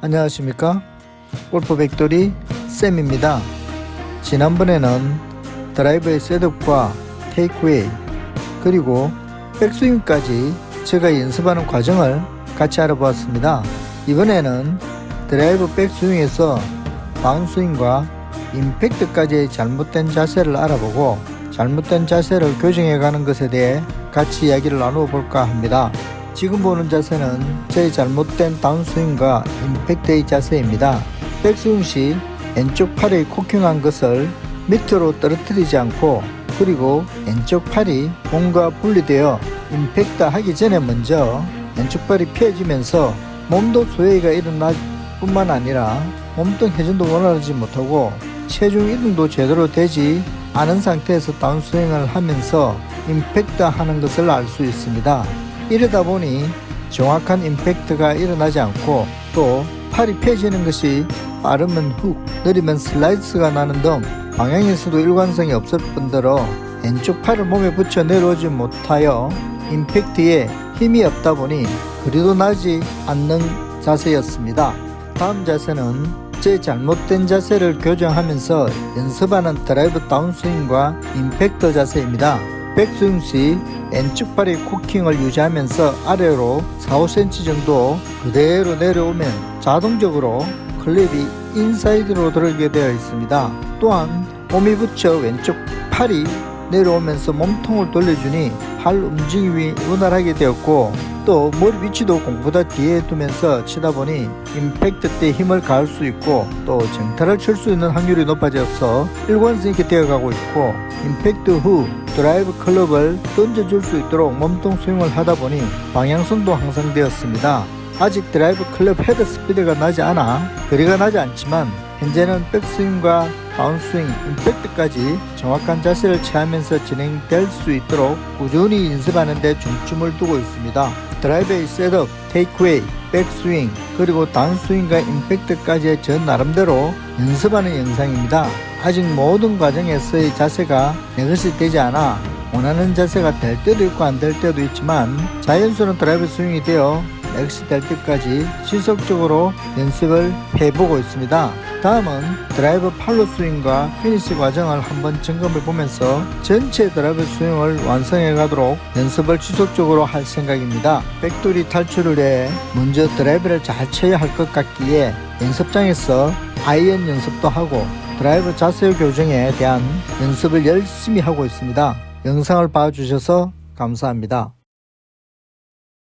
안녕하십니까? 골프 백돌이 쌤입니다. 지난번에는 드라이버의 셋업과 테이크웨이 그리고 백스윙까지 제가 연습하는 과정을 같이 알아보았습니다. 이번에는 드라이브 백스윙에서 바운스윙과 임팩트까지의 잘못된 자세를 알아보고 잘못된 자세를 교정해 가는 것에 대해 같이 이야기를 나누어 볼까 합니다. 지금 보는 자세는 제 잘못된 다운스윙과 임팩트의 자세입니다. 백스윙 시 왼쪽 팔이 코킹한 것을 밑으로 떨어뜨리지 않고 그리고 왼쪽 팔이 몸과 분리되어 임팩트 하기 전에 먼저 왼쪽 팔이 피해지면서 몸도 소외가 일어날 뿐만 아니라 몸통 회전도 원활하지 못하고 체중 이동도 제대로 되지 않은 상태에서 다운스윙을 하면서 임팩트 하는 것을 알 수 있습니다. 이러다 보니 정확한 임팩트가 일어나지 않고 또 팔이 펴지는 것이 빠르면 훅, 느리면 슬라이스가 나는 등 방향에서도 일관성이 없을 뿐더러 왼쪽 팔을 몸에 붙여 내려오지 못하여 임팩트에 힘이 없다 보니 그리도 나지 않는 자세였습니다. 다음 자세는 제 잘못된 자세를 교정하면서 연습하는 드라이브 다운스윙과 임팩트 자세입니다. 백스윙 시 왼쪽 팔의 코킹을 유지하면서 아래로 4, 5cm 정도 그대로 내려오면 자동적으로 클립이 인사이드로 들어오게 되어 있습니다. 또한 몸이 붙여 왼쪽 팔이 내려오면서 몸통을 돌려주니 팔 움직임이 원활하게 되었고 또 머리 위치도 공보다 뒤에 두면서 치다 보니 임팩트 때 힘을 가할 수 있고 또 정타를 칠 수 있는 확률이 높아져서 일관성 있게 되어가고 있고 임팩트 후 드라이브 클럽을 던져줄 수 있도록 몸통 스윙을 하다 보니 방향성도 향상되었습니다. 아직 드라이브 클럽 헤드 스피드가 나지 않아 거리가 나지 않지만 현재는 백스윙과 다운스윙, 임팩트까지 정확한 자세를 취하면서 진행될 수 있도록 꾸준히 연습하는 데 중점을 두고 있습니다. 드라이브의 셋업, 테이크웨이, 백스윙, 그리고 다운스윙과 임팩트까지의 전 나름대로 연습하는 영상입니다. 아직 모든 과정에서의 자세가 내 것이 되지 않아 원하는 자세가 될 때도 있고 안 될 때도 있지만 자연스러운 드라이브 스윙이 되어 넥시 될 때까지 지속적으로 연습을 해보고 있습니다. 다음은 드라이브 팔로 스윙과 피니시 과정을 한번 점검해 보면서 전체 드라이브 스윙을 완성해 가도록 연습을 지속적으로 할 생각입니다. 백돌이 탈출을 해 먼저 드라이브를 잘 쳐야 할 것 같기에 연습장에서 아이언 연습도 하고 드라이브 자세 교정에 대한 연습을 열심히 하고 있습니다. 영상을 봐주셔서 감사합니다.